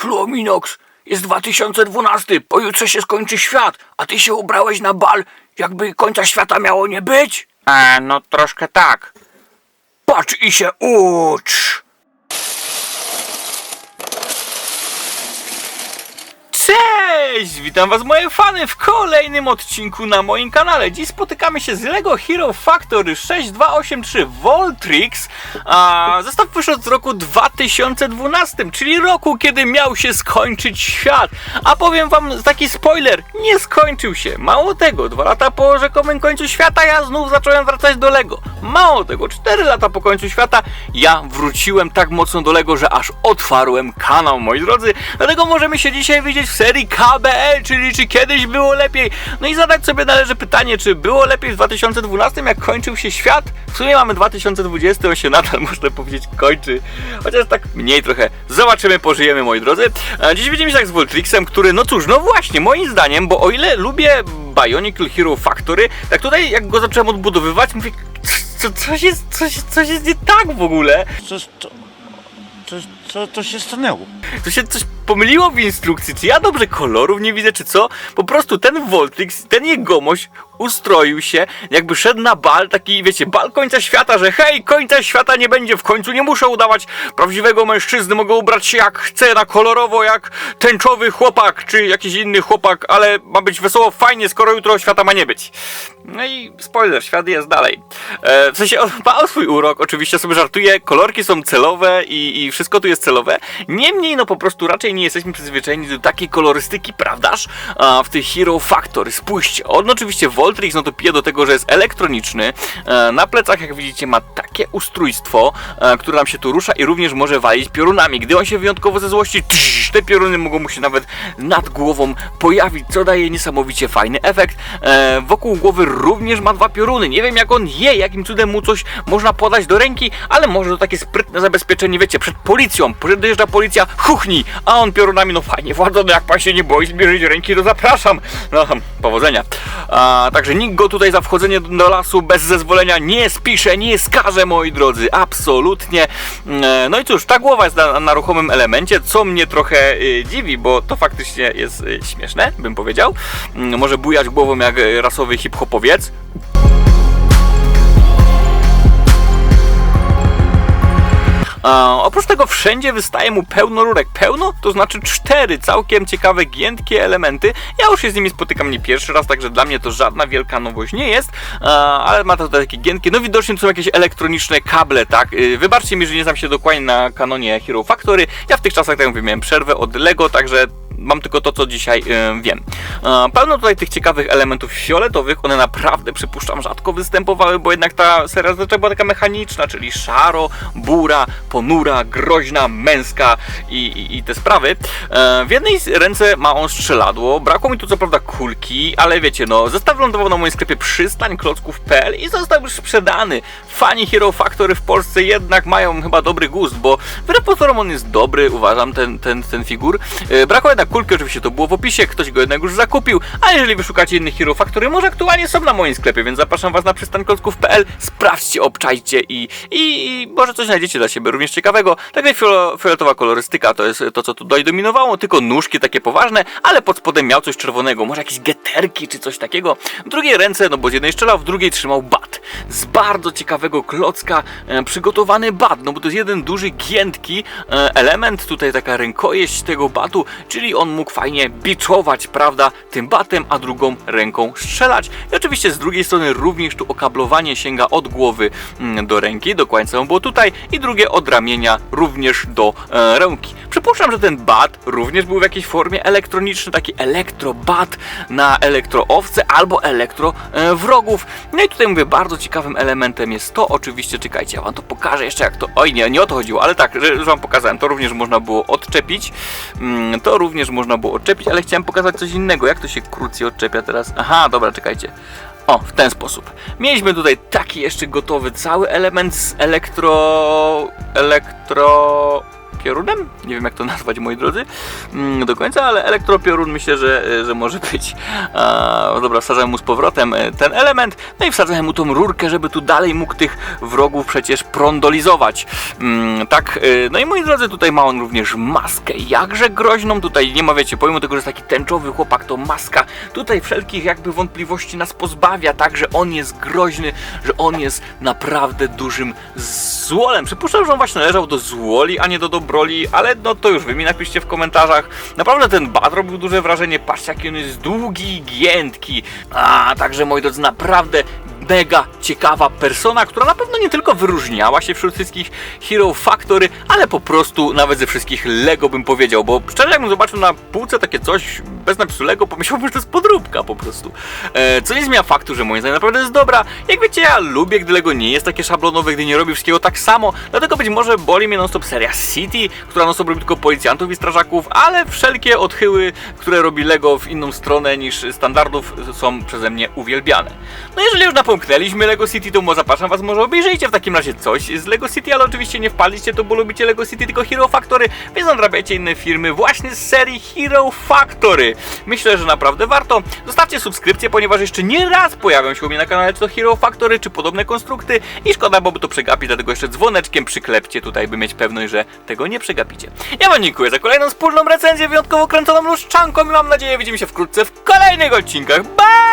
Fluominox, jest 2012, pojutrze się skończy świat, a ty się ubrałeś na bal, jakby końca świata miało nie być? E, no troszkę tak. Patrz i się ucz! Cześć! Witam was moje fany w kolejnym odcinku na moim kanale. Dziś spotykamy się z LEGO Hero Factory 6283 Voltrix. A zestaw wyszedł z roku 2012, czyli roku, kiedy miał się skończyć świat. A powiem wam taki spoiler, nie skończył się. Mało tego, dwa lata po rzekomym końcu świata ja znów zacząłem wracać do LEGO. Mało tego, 4 lata po końcu świata ja wróciłem tak mocno do LEGO, że aż otwarłem kanał, moi drodzy. Dlatego możemy się dzisiaj widzieć w serii Czyli czy kiedyś było lepiej. No i zadać sobie należy pytanie, czy było lepiej w 2012, jak kończył się świat? W sumie mamy 2020, on się nadal, można powiedzieć, kończy. Chociaż tak mniej trochę. Zobaczymy, pożyjemy, moi drodzy. Dziś widzimy się tak z Voltrixem, który, no cóż, no właśnie, moim zdaniem, bo o ile lubię Bionicle Hero Factory, tak tutaj jak go zacząłem odbudowywać, mówię, co, coś, jest, coś, coś jest nie tak w ogóle. Co, co, co, co, co się stanęło? Tu się coś pomyliło w instrukcji, czy ja dobrze kolorów nie widzę, czy co? Po prostu ten Voltrix, ten jegomość ustroił się, jakby szedł na bal, taki wiecie, bal końca świata, że hej, końca świata nie będzie, w końcu nie muszę udawać prawdziwego mężczyzny, mogę ubrać się jak chcę, na kolorowo, jak tęczowy chłopak, czy jakiś inny chłopak, ale ma być wesoło, fajnie, skoro jutro świata ma nie być. No i spoiler, świat jest dalej. E, w sensie on ma swój urok, oczywiście sobie żartuję, kolorki są celowe i, i wszystko tu jest celowe. Niemniej, no po prostu raczej nie jesteśmy przyzwyczajeni do takiej kolorystyki, prawdaż? A, w tych Hero Factory, spójrzcie. On oczywiście Voltrix, no to pije do tego, że jest elektroniczny. E, na plecach, jak widzicie, ma takie ustrójstwo, e, które nam się tu rusza i również może walić piorunami. Gdy on się wyjątkowo ze złości, te pioruny mogą mu się nawet nad głową pojawić, co daje niesamowicie fajny efekt. E, wokół głowy również ma dwa pioruny. Nie wiem jak on je, jakim cudem mu coś można podać do ręki, ale może to takie sprytne zabezpieczenie, wiecie, przed policją. Przyjeżdża policja, chuchni, a on piorunami, no fajnie, władzo, no jak pan się nie boi zbierać ręki, to zapraszam. No, powodzenia. A, także nikt go tutaj za wchodzenie do lasu bez zezwolenia nie spisze, nie skaże, moi drodzy, absolutnie. E, No i cóż, ta głowa jest na, na ruchomym elemencie, co mnie trochę y, dziwi, bo to faktycznie jest y, śmieszne, bym powiedział. Mm, Może bujać głową jak rasowy hip-hopowiec. Oprócz tego wszędzie wystaje mu pełno rurek. Pełno to znaczy cztery całkiem ciekawe, giętkie elementy. Ja już się z nimi spotykam nie pierwszy raz, także dla mnie to żadna wielka nowość nie jest, ale ma to takie giętkie. No widocznie to są jakieś elektroniczne kable, tak? Y, Wybaczcie mi, że nie znam się dokładnie na kanonie Hero Factory. Ja w tych czasach, tak jak mówię, miałem przerwę od Lego, także mam tylko to, co dzisiaj y, wiem. E, pełno tutaj tych ciekawych elementów fioletowych, one naprawdę, przypuszczam, rzadko występowały, bo jednak ta seria zazwyczaj była taka mechaniczna, czyli szaro, bura, ponura, groźna, męska i, i, i te sprawy. E, w jednej ręce ma on strzeladło, brakło mi tu co prawda kulki, ale wiecie, no, zestaw lądował na moim sklepie przystań klocków.pl i został już sprzedany. Fani Hero Factory w Polsce jednak mają chyba dobry gust, bo wbrew pozorom on jest dobry, uważam, ten, ten, ten figur. E, brakło jednak kulki, oczywiście to było w opisie, ktoś go jednak już zakupił, a jeżeli wyszukacie innych Hero Factory, może aktualnie są na moim sklepie, więc zapraszam was na przystanklocków.pl, sprawdźcie, obczajcie i, i, i może coś znajdziecie dla siebie również ciekawego. Taka fiolo, fioletowa kolorystyka to jest to, co tutaj dominowało, tylko nóżki takie poważne, ale pod spodem miał coś czerwonego, może jakieś geterki czy coś takiego. W drugiej ręce, no bo z jednej strzelał, w drugiej trzymał bat. Z bardzo ciekawego klocka e, przygotowany bat, no bo to jest jeden duży, giętki e, element, tutaj taka rękojeść tego batu, czyli on mógł fajnie biczować, prawda, tym batem, a drugą ręką strzelać. I oczywiście z drugiej strony również tu okablowanie sięga od głowy mm, do ręki, dokładnie samo było tutaj, i drugie od ramienia również do e, ręki. Przypuszczam, że ten bat również był w jakiejś formie elektroniczny, taki elektrobat na elektroowce albo elektro e. No i tutaj mówię, bardzo ciekawym elementem jest to, oczywiście, czekajcie, ja wam to pokażę jeszcze jak to, oj nie, nie o to chodziło, ale tak, że wam pokazałem, to również można było odczepić, mm, to również można było odczepić, ale chciałem pokazać coś innego, jak to się krócej odczepia teraz, aha, dobra, czekajcie. O, w ten sposób. Mieliśmy tutaj taki jeszcze gotowy cały element z elektro... elektro... Piorunem? Nie wiem jak to nazwać, moi drodzy, mm, do końca, ale elektropiorun myślę, że, e, że może być. A, dobra, wsadzałem mu z powrotem e, ten element, no i wsadzałem mu tą rurkę, żeby tu dalej mógł tych wrogów przecież prądolizować. Mm, tak, e, no i moi drodzy, tutaj ma on również maskę, jakże groźną, tutaj nie ma, wiecie, pomimo tego, że jest taki tęczowy chłopak, to maska tutaj wszelkich jakby wątpliwości nas pozbawia, tak, że on jest groźny, że on jest naprawdę dużym złolem. Przypuszczam, że on właśnie należał do złoli, a nie do dobroli, ale no to już wy mi napiszcie w komentarzach. Naprawdę ten bat robił duże wrażenie, patrzcie jaki on jest długi giętki. A, także moi drodzy, naprawdę mega ciekawa persona, która na pewno nie tylko wyróżniała się wśród wszystkich Hero Factory, ale po prostu nawet ze wszystkich Lego bym powiedział, bo szczerze jakbym zobaczył na półce takie coś bez napisu Lego, pomyślałbym, że to jest podróbka po prostu. E, co nie zmienia faktu, że moim zdaniem naprawdę jest dobra. Jak wiecie, ja lubię, gdy Lego nie jest takie szablonowe, gdy nie robi wszystkiego tak samo, dlatego być może boli mnie non-stop seria City, która non-stop robi tylko policjantów i strażaków, ale wszelkie odchyły, które robi Lego w inną stronę niż standardów są przeze mnie uwielbiane. No jeżeli już napomknęliśmy Lego City, to zapraszam was, może obejrzyjcie w takim razie coś z Lego City, ale oczywiście nie wpadliście to, bo lubicie Lego City, tylko Hero Factory, więc nadrabiacie inne firmy właśnie z serii Hero Factory. Myślę, że naprawdę warto. Zostawcie subskrypcję, ponieważ jeszcze nie raz pojawią się u mnie na kanale czy to Hero Factory, czy podobne konstrukty i szkoda byłoby to przegapić, dlatego jeszcze dzwoneczkiem przyklepcie tutaj, by mieć pewność, że tego nie przegapicie. Ja wam dziękuję za kolejną wspólną recenzję, wyjątkowo kręconą luszczanką i mam nadzieję widzimy się wkrótce w kolejnych odcinkach. Bye!